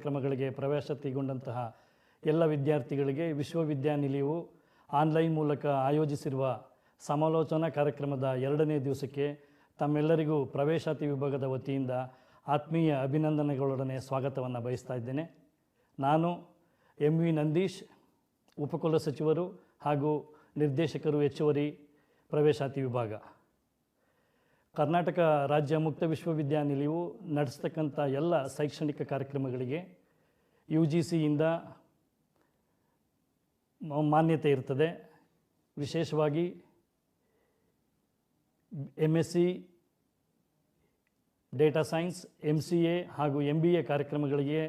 ಕ್ರಮಗಳಿಗೆ ಪ್ರವೇಶತೆಗೊಂಡಂತಹ ಎಲ್ಲ ವಿದ್ಯಾರ್ಥಿಗಳಿಗೆ ವಿಶ್ವವಿದ್ಯಾನಿಲಯವು ಆನ್ಲೈನ್ ಮೂಲಕ ಆಯೋಜಿಸಿರುವ ಸಮಾಲೋಚನಾ ಕಾರ್ಯಕ್ರಮದ ಎರಡನೇ ದಿವಸಕ್ಕೆ ತಮ್ಮೆಲ್ಲರಿಗೂ ಪ್ರವೇಶಾತಿ ವಿಭಾಗದ ವತಿಯಿಂದ ಆತ್ಮೀಯ ಅಭಿನಂದನೆಗಳೊಡನೆ ಸ್ವಾಗತವನ್ನು ಬಯಸ್ತಾ ಇದ್ದೇನೆ. ನಾನು ಎಂ ವಿ ನಂದೀಶ್, ಉಪಕುಲ ಸಚಿವರು ಹಾಗೂ ನಿರ್ದೇಶಕರು ಹೆಚ್ಚುವರಿ ಪ್ರವೇಶಾತಿ ವಿಭಾಗ. ಕರ್ನಾಟಕ ರಾಜ್ಯ ಮುಕ್ತ ವಿಶ್ವವಿದ್ಯಾನಿಲಯವು ನಡೆಸ್ತಕ್ಕಂಥ ಎಲ್ಲ ಶೈಕ್ಷಣಿಕ ಕಾರ್ಯಕ್ರಮಗಳಿಗೆ ಯು ಜಿ ಸಿಯಿಂದ ಮಾನ್ಯತೆ ಇರ್ತದೆ. ವಿಶೇಷವಾಗಿ M S C data science M C A ಹಾಗೂ ಎಂ ಬಿ ಎ ಕಾರ್ಯಕ್ರಮಗಳಿಗೆ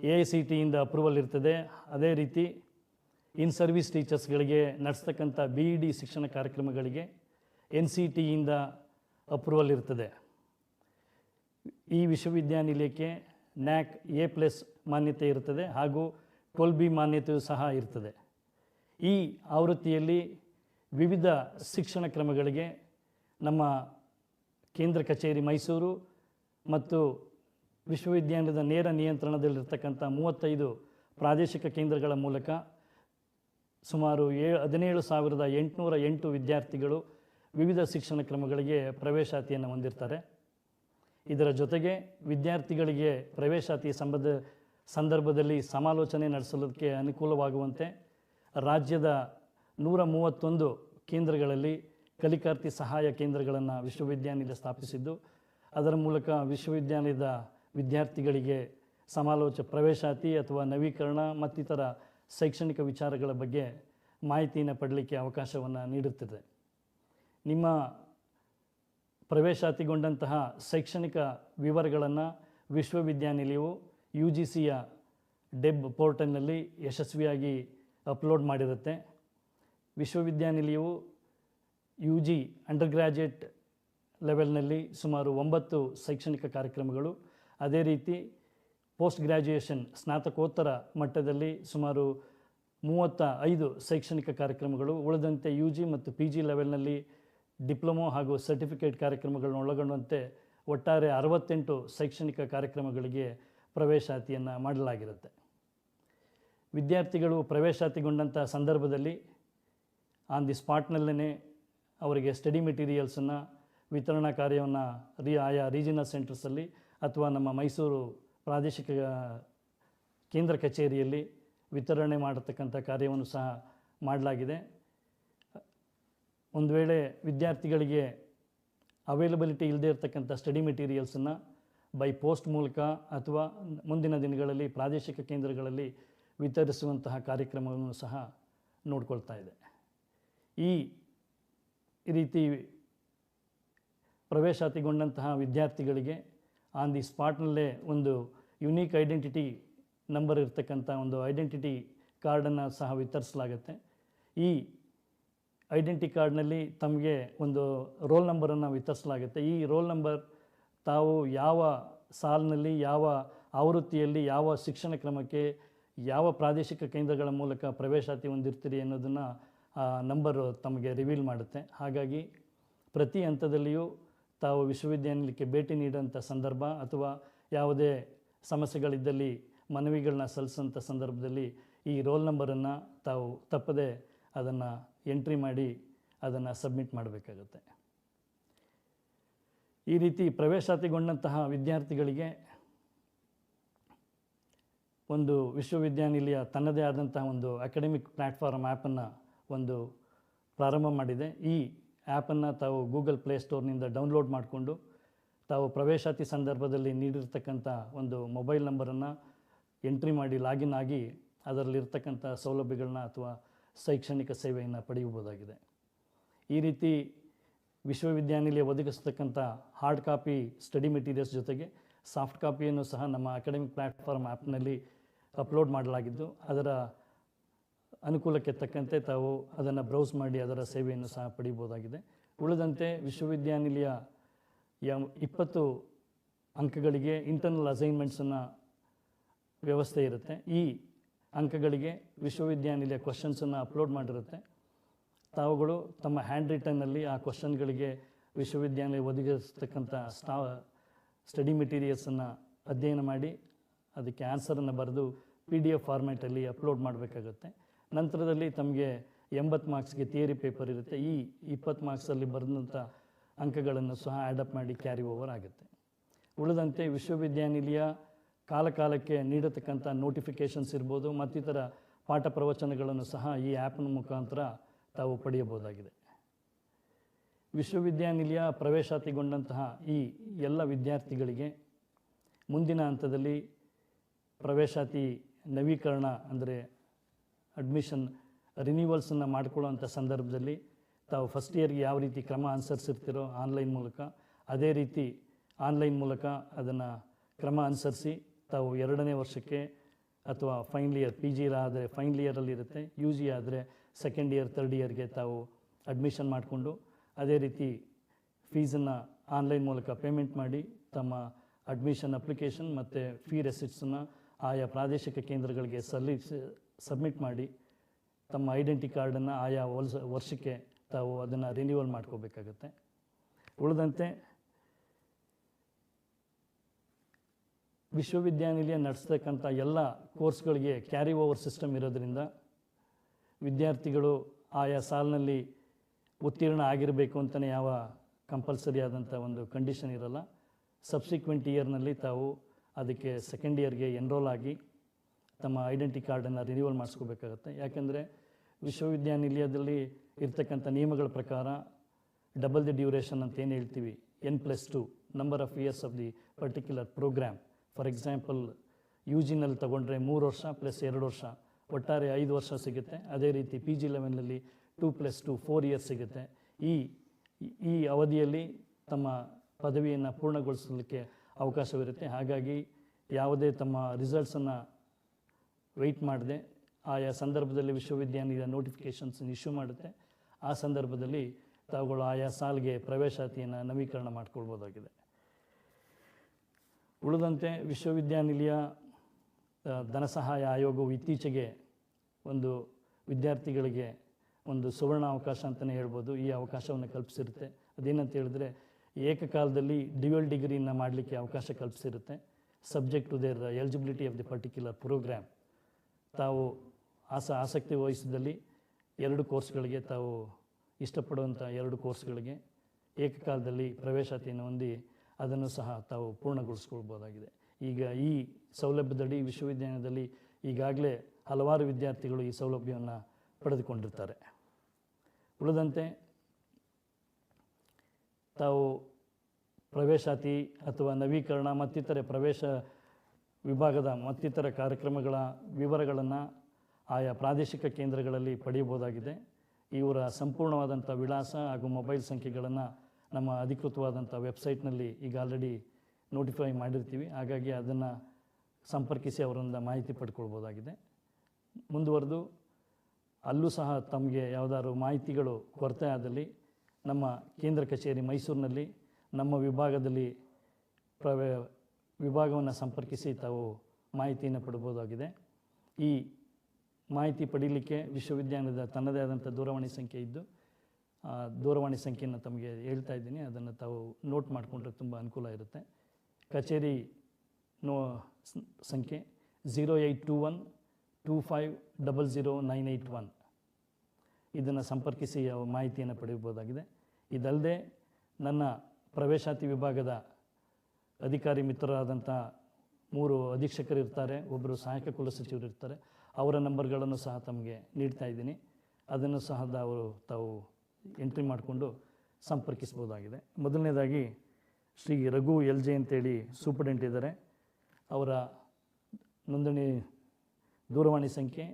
ಎ ಐ ಸಿ ಟಿಯಿಂದ ಅಪ್ರೂವಲ್ ಇರ್ತದೆ. ಅದೇ ರೀತಿ ಇನ್ ಸರ್ವಿಸ್ ಟೀಚರ್ಸ್ಗಳಿಗೆ ನಡೆಸ್ತಕ್ಕಂಥ ಬಿ ಇ ಡಿ ಶಿಕ್ಷಣ ಕಾರ್ಯಕ್ರಮಗಳಿಗೆ ಎನ್ ಸಿ ಟಿಯಿಂದ ಅಪ್ರೂವಲ್ ಇರ್ತದೆ. ಈ ವಿಶ್ವವಿದ್ಯಾನಿಲಯಕ್ಕೆ ನ್ಯಾಕ್ ಎ ಪ್ಲಸ್ ಮಾನ್ಯತೆ ಇರ್ತದೆ ಹಾಗೂ ಟ್ವೆಲ್ ಬಿ ಮಾನ್ಯತೆಯೂ ಸಹ ಇರ್ತದೆ. ಈ ಆವೃತ್ತಿಯಲ್ಲಿ ವಿವಿಧ ಶಿಕ್ಷಣ ಕ್ರಮಗಳಿಗೆ ನಮ್ಮ ಕೇಂದ್ರ ಕಚೇರಿ ಮೈಸೂರು ಮತ್ತು ವಿಶ್ವವಿದ್ಯಾನಿಲಯದ ನೇರ ನಿಯಂತ್ರಣದಲ್ಲಿರ್ತಕ್ಕಂಥ ಮೂವತ್ತೈದು ಪ್ರಾದೇಶಿಕ ಕೇಂದ್ರಗಳ ಮೂಲಕ ಸುಮಾರು ಏ ಹದಿನೇಳು ಸಾವಿರದ ಎಂಟುನೂರ ಎಂಟು ವಿದ್ಯಾರ್ಥಿಗಳು ವಿವಿಧ ಶಿಕ್ಷಣ ಕ್ರಮಗಳಿಗೆ ಪ್ರವೇಶಾತಿಯನ್ನು ಹೊಂದಿರ್ತಾರೆ. ಇದರ ಜೊತೆಗೆ ವಿದ್ಯಾರ್ಥಿಗಳಿಗೆ ಪ್ರವೇಶಾತಿ ಸಂಬಂಧ, ಸಂದರ್ಭದಲ್ಲಿ ಸಮಾಲೋಚನೆ ನಡೆಸಲಿಕ್ಕೆ ಅನುಕೂಲವಾಗುವಂತೆ ರಾಜ್ಯದ ನೂರ ಮೂವತ್ತೊಂದು ಕೇಂದ್ರಗಳಲ್ಲಿ ಕಲಿಕಾರ್ಥಿ ಸಹಾಯ ಕೇಂದ್ರಗಳನ್ನು ವಿಶ್ವವಿದ್ಯಾನಿಲಯ ಸ್ಥಾಪಿಸಿದ್ದು, ಅದರ ಮೂಲಕ ವಿಶ್ವವಿದ್ಯಾಲಯದ ವಿದ್ಯಾರ್ಥಿಗಳಿಗೆ ಸಮಾಲೋಚ, ಪ್ರವೇಶಾತಿ ಅಥವಾ ನವೀಕರಣ ಮತ್ತಿತರ ಶೈಕ್ಷಣಿಕ ವಿಚಾರಗಳ ಬಗ್ಗೆ ಮಾಹಿತಿಯನ್ನು ಪಡಲಿಕ್ಕೆ ಅವಕಾಶವನ್ನು ನೀಡುತ್ತದೆ. ನಿಮ್ಮ ಪ್ರವೇಶಾತಿಗೊಂಡಂತಹ ಶೈಕ್ಷಣಿಕ ವಿವರಗಳನ್ನು ವಿಶ್ವವಿದ್ಯಾನಿಲಯವು ಯು ಜಿ ಸಿಯ ಡೆಬ್ ಪೋರ್ಟಲ್ನಲ್ಲಿ ಯಶಸ್ವಿಯಾಗಿ ಅಪ್ಲೋಡ್ ಮಾಡಿರುತ್ತೆ. ವಿಶ್ವವಿದ್ಯಾನಿಲಯವು ಯು ಜಿ ಅಂಡರ್ ಗ್ರ್ಯಾಜುಯೇಟ್ ಲೆವೆಲ್ನಲ್ಲಿ ಸುಮಾರು ಒಂಬತ್ತು ಶೈಕ್ಷಣಿಕ ಕಾರ್ಯಕ್ರಮಗಳು. ಅದೇ ರೀತಿ ಪೋಸ್ಟ್ ಗ್ರ್ಯಾಜುಯೇಷನ್ ಸ್ನಾತಕೋತ್ತರ ಮಟ್ಟದಲ್ಲಿ ಸುಮಾರು ಮೂವತ್ತ ಐದು ಶೈಕ್ಷಣಿಕ ಕಾರ್ಯಕ್ರಮಗಳು ಉಳಿದಂತೆ ಯು ಜಿ ಮತ್ತು ಪಿ ಜಿ ಲೆವೆಲ್ನಲ್ಲಿ ಡಿಪ್ಲೊಮೊ ಹಾಗೂ ಸರ್ಟಿಫಿಕೇಟ್ ಕಾರ್ಯಕ್ರಮಗಳನ್ನು ಒಳಗೊಂಡಂತೆ ಒಟ್ಟಾರೆ ಅರವತ್ತೆಂಟು ಶೈಕ್ಷಣಿಕ ಕಾರ್ಯಕ್ರಮಗಳಿಗೆ ಪ್ರವೇಶಾತಿಯನ್ನು ಮಾಡಲಾಗಿರುತ್ತೆ. ವಿದ್ಯಾರ್ಥಿಗಳು ಪ್ರವೇಶಾತಿಗೊಂಡಂಥ ಸಂದರ್ಭದಲ್ಲಿ ಆನ್ ದಿ ಸ್ಪಾಟ್ನಲ್ಲೇ ಅವರಿಗೆ ಸ್ಟಡಿ ಮೆಟೀರಿಯಲ್ಸನ್ನು ವಿತರಣಾ ಕಾರ್ಯವನ್ನು ರಿ ಆಯಾ ರೀಜನಲ್ ಸೆಂಟರ್ಸಲ್ಲಿ ಅಥವಾ ನಮ್ಮ ಮೈಸೂರು ಪ್ರಾದೇಶಿಕ ಕೇಂದ್ರ ಕಚೇರಿಯಲ್ಲಿ ವಿತರಣೆ ಮಾಡತಕ್ಕಂಥ ಕಾರ್ಯವನ್ನು ಸಹ ಮಾಡಲಾಗಿದೆ. ಒಂದು ವೇಳೆ ವಿದ್ಯಾರ್ಥಿಗಳಿಗೆ ಅವೈಲಬಿಲಿಟಿ ಇಲ್ಲದೆ ಇರತಕ್ಕಂಥ ಸ್ಟಡಿ ಮೆಟೀರಿಯಲ್ಸನ್ನು ಬೈ ಪೋಸ್ಟ್ ಮೂಲಕ ಅಥವಾ ಮುಂದಿನ ದಿನಗಳಲ್ಲಿ ಪ್ರಾದೇಶಿಕ ಕೇಂದ್ರಗಳಲ್ಲಿ ವಿತರಿಸುವಂತಹ ಕಾರ್ಯಕ್ರಮವನ್ನು ಸಹ ನೋಡ್ಕೊಳ್ತಾ ಇದೆ. ಈ ರೀತಿ ಪ್ರವೇಶಾತಿಗೊಂಡಂತಹ ವಿದ್ಯಾರ್ಥಿಗಳಿಗೆ ಆನ್ ದಿ ಸ್ಪಾಟ್ನಲ್ಲೇ ಒಂದು ಯುನೀಕ್ ಐಡೆಂಟಿಟಿ ನಂಬರ್ ಇರತಕ್ಕಂಥ ಒಂದು ಐಡೆಂಟಿಟಿ ಕಾರ್ಡನ್ನು ಸಹ ವಿತರಿಸಲಾಗುತ್ತೆ. ಈ ಐಡೆಂಟಿ ಕಾರ್ಡ್ನಲ್ಲಿ ತಮಗೆ ಒಂದು ರೋಲ್ ನಂಬರನ್ನು ವಿತರಿಸಲಾಗುತ್ತೆ. ಈ ರೋಲ್ ನಂಬರ್ ತಾವು ಯಾವ ಸಾಲಿನಲ್ಲಿ, ಯಾವ ಆವೃತ್ತಿಯಲ್ಲಿ, ಯಾವ ಶಿಕ್ಷಣ ಕ್ರಮಕ್ಕೆ, ಯಾವ ಪ್ರಾದೇಶಿಕ ಕೇಂದ್ರಗಳ ಮೂಲಕ ಪ್ರವೇಶಾತಿ ಹೊಂದಿರ್ತೀರಿ ಅನ್ನೋದನ್ನು ಆ ನಂಬರು ತಮಗೆ ರಿವೀಲ್ ಮಾಡುತ್ತೆ. ಹಾಗಾಗಿ ಪ್ರತಿ ಹಂತದಲ್ಲಿಯೂ ತಾವು ವಿಶ್ವವಿದ್ಯಾನಿಲಯಕ್ಕೆ ಭೇಟಿ ನೀಡುವಂಥ ಸಂದರ್ಭ ಅಥವಾ ಯಾವುದೇ ಸಮಸ್ಯೆಗಳಿದ್ದಲ್ಲಿ ಮನವಿಗಳನ್ನ ಸಲ್ಲಿಸೋಂಥ ಸಂದರ್ಭದಲ್ಲಿ ಈ ರೋಲ್ ನಂಬರನ್ನು ತಾವು ತಪ್ಪದೆ ಅದನ್ನು ಎಂಟ್ರಿ ಮಾಡಿ ಅದನ್ನು ಸಬ್ಮಿಟ್ ಮಾಡಬೇಕಾಗುತ್ತೆ. ಈ ರೀತಿ ಪ್ರವೇಶಾತಿಗೊಂಡಂತಹ ವಿದ್ಯಾರ್ಥಿಗಳಿಗೆ ಒಂದು ವಿಶ್ವವಿದ್ಯಾನಿಲಯ ತನ್ನದೇ ಆದಂತಹ ಒಂದು ಅಕಾಡೆಮಿಕ್ ಪ್ಲ್ಯಾಟ್ಫಾರ್ಮ್ ಆ್ಯಪನ್ನು ಒಂದು ಪ್ರಾರಂಭ ಮಾಡಿದೆ. ಈ ಆ್ಯಪನ್ನು ತಾವು ಗೂಗಲ್ ಪ್ಲೇಸ್ಟೋರ್ನಿಂದ ಡೌನ್ಲೋಡ್ ಮಾಡಿಕೊಂಡು ತಾವು ಪ್ರವೇಶಾತಿ ಸಂದರ್ಭದಲ್ಲಿ ನೀಡಿರ್ತಕ್ಕಂಥ ಒಂದು ಮೊಬೈಲ್ ನಂಬರನ್ನು ಎಂಟ್ರಿ ಮಾಡಿ ಲಾಗಿನ್ ಆಗಿ ಅದರಲ್ಲಿರ್ತಕ್ಕಂಥ ಸೌಲಭ್ಯಗಳನ್ನ ಅಥವಾ ಶೈಕ್ಷಣಿಕ ಸೇವೆಯನ್ನು ಪಡೆಯಬಹುದಾಗಿದೆ. ಈ ರೀತಿ ವಿಶ್ವವಿದ್ಯಾನಿಲಯ ಒದಗಿಸ್ತಕ್ಕಂಥ ಹಾರ್ಡ್ ಕಾಪಿ ಸ್ಟಡಿ ಮೆಟೀರಿಯಲ್ಸ್ ಜೊತೆಗೆ ಸಾಫ್ಟ್ ಕಾಪಿಯನ್ನು ಸಹ ನಮ್ಮ ಅಕಾಡೆಮಿಕ್ ಪ್ಲ್ಯಾಟ್ಫಾರ್ಮ್ ಆ್ಯಪ್ನಲ್ಲಿ ಅಪ್ಲೋಡ್ ಮಾಡಲಾಗಿದ್ದು, ಅದರ ಅನುಕೂಲಕ್ಕೆ ತಕ್ಕಂತೆ ತಾವು ಅದನ್ನು ಬ್ರೌಸ್ ಮಾಡಿ ಅದರ ಸೇವೆಯನ್ನು ಸಹ ಪಡೆಯಬಹುದಾಗಿದೆ. ಉಳಿದಂತೆ ವಿಶ್ವವಿದ್ಯಾನಿಲಯ ಇಪ್ಪತ್ತು ಅಂಕಗಳಿಗೆ ಇಂಟರ್ನಲ್ ಅಸೈನ್ಮೆಂಟ್ಸನ್ನು ವ್ಯವಸ್ಥೆ ಇರುತ್ತೆ. ಈ ಅಂಕಗಳಿಗೆ ವಿಶ್ವವಿದ್ಯಾನಿಲಯ ಕ್ವಶನ್ಸನ್ನು ಅಪ್ಲೋಡ್ ಮಾಡಿರುತ್ತೆ. ತಾವುಗಳು ತಮ್ಮ ಹ್ಯಾಂಡ್ ರಿಟರ್ನಲ್ಲಿ ಆ ಕ್ವಶನ್ಗಳಿಗೆ ವಿಶ್ವವಿದ್ಯಾನಿಲಯ ಒದಗಿಸ್ತಕ್ಕಂಥ ಸ್ಟಾ ಸ್ಟಡಿ ಮೆಟೀರಿಯಲ್ಸನ್ನು ಅಧ್ಯಯನ ಮಾಡಿ, ಅದಕ್ಕೆ ಆನ್ಸರನ್ನು ಬರೆದು ಪಿ ಡಿ ಎಫ್ ಫಾರ್ಮ್ಯಾಟಲ್ಲಿ ಅಪ್ಲೋಡ್ ಮಾಡಬೇಕಾಗುತ್ತೆ. ನಂತರದಲ್ಲಿ ತಮಗೆ ಎಂಬತ್ತು ಮಾರ್ಕ್ಸ್ಗೆ ಥಿಯರಿ ಪೇಪರ್ ಇರುತ್ತೆ. ಈ ಇಪ್ಪತ್ತು ಮಾರ್ಕ್ಸಲ್ಲಿ ಬರೆದಂಥ ಅಂಕಗಳನ್ನು ಸಹ ಆ್ಯಡಪ್ ಮಾಡಿ ಕ್ಯಾರಿ ಓವರ್ ಆಗುತ್ತೆ. ಉಳಿದಂತೆ ವಿಶ್ವವಿದ್ಯಾನಿಲಯ ಕಾಲ ಕಾಲಕ್ಕೆ ನೀಡತಕ್ಕಂಥ ನೋಟಿಫಿಕೇಷನ್ಸ್ ಇರ್ಬೋದು ಮತ್ತಿತರ ಪಾಠ ಪ್ರವಚನಗಳನ್ನು ಸಹ ಈ ಆ್ಯಪ್ನ ಮುಖಾಂತರ ತಾವು ಪಡೆಯಬಹುದಾಗಿದೆ. ವಿಶ್ವವಿದ್ಯಾನಿಲಯ ಪ್ರವೇಶಾತಿಗೊಂಡಂತಹ ಈ ಎಲ್ಲ ವಿದ್ಯಾರ್ಥಿಗಳಿಗೆ ಮುಂದಿನ ಹಂತದಲ್ಲಿ ಪ್ರವೇಶಾತಿ ನವೀಕರಣ ಅಂದರೆ ಅಡ್ಮಿಷನ್ ರಿನ್ಯೂವಲ್ಸನ್ನು ಮಾಡಿಕೊಳ್ಳುವಂಥ ಸಂದರ್ಭದಲ್ಲಿ ತಾವು ಫಸ್ಟ್ ಇಯರ್ಗೆ ಯಾವ ರೀತಿ ಕ್ರಮ ಅನುಸರಿಸಿರ್ತೀರೋ ಆನ್ಲೈನ್ ಮೂಲಕ, ಅದೇ ರೀತಿ ಆನ್ಲೈನ್ ಮೂಲಕ ಅದನ್ನು ಕ್ರಮ ಅನುಸರಿಸಿ ತಾವು ಎರಡನೇ ವರ್ಷಕ್ಕೆ ಅಥವಾ ಫೈನಲ್ ಇಯರ್ ಪಿ ಜಿ ಆದರೆ ಫೈನಲ್ ಇಯರಲ್ಲಿರುತ್ತೆ ಯು ಜಿ ಆದರೆ ಸೆಕೆಂಡ್ ಇಯರ್ ತರ್ಡ್ ಇಯರ್ಗೆ ತಾವು ಅಡ್ಮಿಷನ್ ಮಾಡಿಕೊಂಡು ಅದೇ ರೀತಿ ಫೀಸನ್ನು ಆನ್ಲೈನ್ ಮೂಲಕ ಪೇಮೆಂಟ್ ಮಾಡಿ ತಮ್ಮ ಅಡ್ಮಿಷನ್ ಅಪ್ಲಿಕೇಶನ್ ಮತ್ತು ಫೀ ರೆಸಿಟ್ಸನ್ನು ಆಯಾ ಪ್ರಾದೇಶಿಕ ಕೇಂದ್ರಗಳಿಗೆ ಸಲ್ಲಿಸಿ ಸಬ್ಮಿಟ್ ಮಾಡಿ ತಮ್ಮ ಐಡೆಂಟಿ ಕಾರ್ಡನ್ನು ಆಯಾ ವರ್ಷ, ವರ್ಷಕ್ಕೆ ತಾವು ಅದನ್ನು ರಿನ್ಯೂವಲ್ ಮಾಡ್ಕೋಬೇಕಾಗತ್ತೆ. ಉಳಿದಂತೆ ವಿಶ್ವವಿದ್ಯಾನಿಲಯ ನಡೆಸ್ತಕ್ಕಂಥ ಎಲ್ಲ ಕೋರ್ಸ್ಗಳಿಗೆ ಕ್ಯಾರಿ ಓವರ್ ಸಿಸ್ಟಮ್ ಇರೋದರಿಂದ ವಿದ್ಯಾರ್ಥಿಗಳು ಆಯಾ ಸಾಲಿನಲ್ಲಿ ಉತ್ತೀರ್ಣ ಆಗಿರಬೇಕು ಅಂತಲೇ ಯಾವ ಕಂಪಲ್ಸರಿ ಆದಂಥ ಒಂದು ಕಂಡೀಷನ್ ಇರಲ್ಲ. ಸಬ್ಸಿಕ್ವೆಂಟ್ ಇಯರ್ನಲ್ಲಿ ತಾವು ಅದಕ್ಕೆ ಸೆಕೆಂಡ್ ಇಯರ್ಗೆ ಎನ್ರೋಲ್ ಆಗಿ ತಮ್ಮ ಐಡೆಂಟಿ ಕಾರ್ಡನ್ನು ರಿನ್ಯೂವಲ್ ಮಾಡಿಸ್ಕೋಬೇಕಾಗತ್ತೆ. ಯಾಕೆಂದರೆ ವಿಶ್ವವಿದ್ಯಾನಿಲಯದಲ್ಲಿ ಇರ್ತಕ್ಕಂಥ ನಿಯಮಗಳ ಪ್ರಕಾರ ಡಬಲ್ ದಿ ಡ್ಯೂರೇಷನ್ ಅಂತ ಏನು ಹೇಳ್ತೀವಿ? N plus two number of years of the particular program for example U ಜಿನಲ್ಲಿ ತೊಗೊಂಡ್ರೆ ಮೂರು ವರ್ಷ ಪ್ಲಸ್ ಎರಡು ವರ್ಷ, ಒಟ್ಟಾರೆ ಐದು ವರ್ಷ ಸಿಗುತ್ತೆ. ಅದೇ ರೀತಿ P G ಲೆವೆನ್ನಲ್ಲಿ two plus two four years ಸಿಗುತ್ತೆ. ಈ ಈ ಅವಧಿಯಲ್ಲಿ ತಮ್ಮ ಪದವಿಯನ್ನು ಪೂರ್ಣಗೊಳಿಸಲಿಕ್ಕೆ ಅವಕಾಶವಿರುತ್ತೆ. ಹಾಗಾಗಿ ಯಾವುದೇ ತಮ್ಮ ರಿಸಲ್ಟ್ಸನ್ನು ವೆಯ್ಟ್ ಮಾಡದೆ, ಆಯಾ ಸಂದರ್ಭದಲ್ಲಿ ವಿಶ್ವವಿದ್ಯಾನಿಲಯ ನೋಟಿಫಿಕೇಷನ್ಸ್ ಇಶ್ಯೂ ಮಾಡುತ್ತೆ. ಆ ಸಂದರ್ಭದಲ್ಲಿ ತಾವುಗಳು ಆಯಾ ಸಾಲಿಗೆ ಪ್ರವೇಶಾತಿಯನ್ನು ನವೀಕರಣ ಮಾಡಿಕೊಳ್ಬೋದಾಗಿದೆ. ಉಳಿದಂತೆ ವಿಶ್ವವಿದ್ಯಾನಿಲಯ ಧನ ಧನಸಹಾಯ ಆಯೋಗವು ಇತ್ತೀಚೆಗೆ ಒಂದು ವಿದ್ಯಾರ್ಥಿಗಳಿಗೆ ಒಂದು ಸುವರ್ಣ ಅವಕಾಶ ಅಂತಲೇ ಹೇಳ್ಬೋದು. ಈ ಅವಕಾಶವನ್ನು ಕಲ್ಪಿಸಿರುತ್ತೆ. ಅದೇನಂತ ಹೇಳಿದ್ರೆ, ಏಕಕಾಲದಲ್ಲಿ ಡ್ಯುಯಲ್ ಡಿಗ್ರಿನ ಮಾಡಲಿಕ್ಕೆ ಅವಕಾಶ ಕಲ್ಪಿಸಿರುತ್ತೆ. Subject to their eligibility of the particular program. ತಾವು ಆಸ, ಆಸಕ್ತಿ ವಹಿಸಿದಲ್ಲಿ ಎರಡು ಕೋರ್ಸ್ಗಳಿಗೆ, ತಾವು ಇಷ್ಟಪಡುವಂಥ ಎರಡು ಕೋರ್ಸ್ಗಳಿಗೆ ಏಕಕಾಲದಲ್ಲಿ ಪ್ರವೇಶಾತಿಯನ್ನು ಹೊಂದಿ ಅದನ್ನು ಸಹ ತಾವು ಪೂರ್ಣಗೊಳಿಸ್ಕೊಳ್ಬೋದಾಗಿದೆ. ಈಗ ಈ ಸೌಲಭ್ಯದಡಿ ವಿಶ್ವವಿದ್ಯಾಲಯದಲ್ಲಿ ಈಗಾಗಲೇ ಹಲವಾರು ವಿದ್ಯಾರ್ಥಿಗಳು ಈ ಸೌಲಭ್ಯವನ್ನು ಪಡೆದುಕೊಂಡಿರ್ತಾರೆ. ಉಳಿದಂತೆ ತಾವು ಪ್ರವೇಶಾತಿ ಅಥವಾ ನವೀಕರಣ ಮತ್ತಿತರ ಪ್ರವೇಶ ವಿಭಾಗದ ಮತ್ತಿತರ ಕಾರ್ಯಕ್ರಮಗಳ ವಿವರಗಳನ್ನು ಆಯಾ ಪ್ರಾದೇಶಿಕ ಕೇಂದ್ರಗಳಲ್ಲಿ ಪಡೆಯಬಹುದಾಗಿದೆ. ಇವರ ಸಂಪೂರ್ಣವಾದಂಥ ವಿಳಾಸ ಹಾಗೂ ಮೊಬೈಲ್ ಸಂಖ್ಯೆಗಳನ್ನು ನಮ್ಮ ಅಧಿಕೃತವಾದಂಥ ವೆಬ್ಸೈಟ್ನಲ್ಲಿ ಈಗ ಆಲ್ರೆಡಿ ನೋಟಿಫೈ ಮಾಡಿರ್ತೀವಿ. ಹಾಗಾಗಿ ಅದನ್ನು ಸಂಪರ್ಕಿಸಿ ಅವರಿಂದ ಮಾಹಿತಿ ಪಡ್ಕೊಳ್ಬೋದಾಗಿದೆ. ಮುಂದುವರೆದು, ಅಲ್ಲೂ ಸಹ ತಮಗೆ ಯಾವುದಾದ್ರು ಮಾಹಿತಿಗಳು ಕೊರತೆ ಆದಲ್ಲಿ ನಮ್ಮ ಕೇಂದ್ರ ಕಚೇರಿ ಮೈಸೂರಿನಲ್ಲಿ ನಮ್ಮ ವಿಭಾಗದಲ್ಲಿ ಪ್ರವೇ, ವಿಭಾಗವನ್ನು ಸಂಪರ್ಕಿಸಿ ತಾವು ಮಾಹಿತಿಯನ್ನು ಪಡ್ಬೋದಾಗಿದೆ. ಈ ಮಾಹಿತಿ ಪಡೀಲಿಕ್ಕೆ ವಿಶ್ವವಿದ್ಯಾಲಯದ ತನ್ನದೇ ಆದಂಥ ದೂರವಾಣಿ ಸಂಖ್ಯೆ ಇದ್ದು ದೂರವಾಣಿ ಸಂಖ್ಯೆಯನ್ನು ತಮಗೆ ಹೇಳ್ತಾ ಇದ್ದೀನಿ. ಅದನ್ನು ತಾವು ನೋಟ್ ಮಾಡಿಕೊಂಡ್ರೆ ತುಂಬ ಅನುಕೂಲ ಇರುತ್ತೆ. ಕಚೇರಿ ನೋ ಸಂಖ್ಯೆ zero eight two one two five double zero nine eight one. ಇದನ್ನು ಸಂಪರ್ಕಿಸಿ ಮಾಹಿತಿಯನ್ನು ಪಡೆಯಬಹುದಾಗಿದೆ. ಇದಲ್ಲದೆ ನನ್ನ ಪ್ರವೇಶಾತಿ ವಿಭಾಗದ ಅಧಿಕಾರಿ ಮಿತ್ರರಾದಂಥ ಮೂರು ಅಧೀಕ್ಷಕರು ಇರ್ತಾರೆ. ಒಬ್ಬರು ಸಹಾಯಕ ಕುಲಸಚಿವರು ಇರ್ತಾರೆ. ಅವರ ನಂಬರ್ಗಳನ್ನು ಸಹ ತಮಗೆ ನೀಡ್ತಾ ಇದ್ದೀನಿ. ಅದನ್ನು ಸಹ ಅವರು ತಾವು ಎಂಟ್ರಿ ಮಾಡಿಕೊಂಡು ಸಂಪರ್ಕಿಸ್ಬೋದಾಗಿದೆ ಮೊದಲನೇದಾಗಿ ಶ್ರೀ ರಘು ಎಲ್ ಜೆ ಅಂತೇಳಿ ಸೂಪರ್ಡೆಂಟ್ ಇದ್ದಾರೆ. ಅವರ ನೋಂದಣಿ ದೂರವಾಣಿ ಸಂಖ್ಯೆ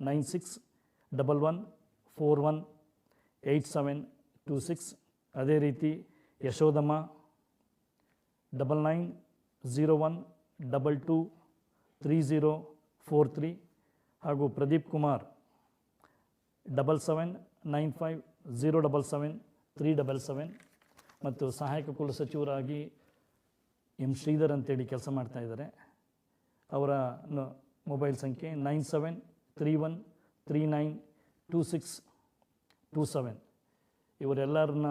nine six double one four one eight seven two six. ಅದೇ ರೀತಿ Yashodhamma double nine zero one double two three zero four three ಹಾಗೂ Pradeep Kumar double seven nine five zero double seven, three double seven ಮತ್ತು ಸಹಾಯಕ ಕುಲ ಸಚಿವರಾಗಿ M Sridhar ಅಂತೇಳಿ ಕೆಲಸ ಮಾಡ್ತಾ ಇದ್ದಾರೆ. ಅವರ ಮೊಬೈಲ್ ಸಂಖ್ಯೆ nine seven, three one, three nine, two six, two seven. ಇವರೆಲ್ಲರನ್ನ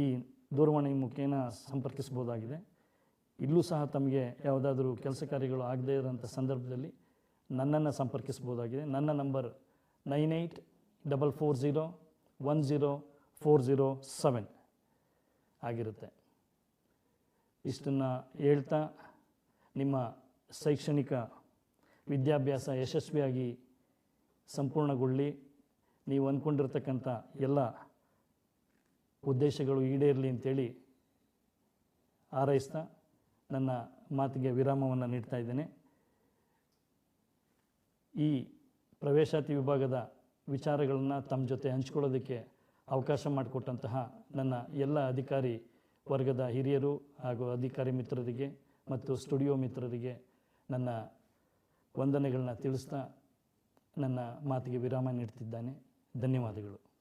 ಈ ದೂರವಾಣಿ ಮುಖೇನ ಸಂಪರ್ಕಿಸ್ಬೋದಾಗಿದೆ ಇಲ್ಲೂ ಸಹ ತಮಗೆ ಯಾವುದಾದ್ರೂ ಕೆಲಸ ಕಾರ್ಯಗಳು ಆಗದೇ ಇರೋಂಥ ಸಂದರ್ಭದಲ್ಲಿ ನನ್ನನ್ನು ಸಂಪರ್ಕಿಸ್ಬೋದಾಗಿದೆ ನನ್ನ number nine eight double four zero one zero four zero seven ಆಗಿರುತ್ತೆ. ಇಷ್ಟನ್ನು ಹೇಳ್ತಾ ನಿಮ್ಮ ಶೈಕ್ಷಣಿಕ ವಿದ್ಯಾಭ್ಯಾಸ ಯಶಸ್ವಿಯಾಗಿ ಸಂಪೂರ್ಣಗೊಳ್ಳಿ. ನೀವು ಅಂದ್ಕೊಂಡಿರ್ತಕ್ಕಂಥ ಎಲ್ಲ ಉದ್ದೇಶಗಳು ಈಡೇರಲಿ ಅಂತೇಳಿ ಹಾರೈಸ್ತಾ ನನ್ನ ಮಾತಿಗೆ ವಿರಾಮವನ್ನು ನೀಡ್ತಾ ಇದ್ದೇನೆ. ಈ ಪ್ರವೇಶಾತಿ ವಿಭಾಗದ ವಿಚಾರಗಳನ್ನು ತಮ್ಮ ಜೊತೆ ಹಂಚ್ಕೊಳ್ಳೋದಕ್ಕೆ ಅವಕಾಶ ಮಾಡಿಕೊಟ್ಟಂತಹ ನನ್ನ ಎಲ್ಲ ಅಧಿಕಾರಿ ವರ್ಗದ ಹಿರಿಯರು ಹಾಗೂ ಅಧಿಕಾರಿ ಮಿತ್ರರಿಗೆ ಮತ್ತು ಸ್ಟುಡಿಯೋ ಮಿತ್ರರಿಗೆ ನನ್ನ ವಂದನೆಗಳನ್ನ ತಿಳಿಸ್ತಾ ನನ್ನ ಮಾತಿಗೆ ವಿರಾಮ ನೀಡ್ತಿದ್ದಾನೆ. ಧನ್ಯವಾದಗಳು.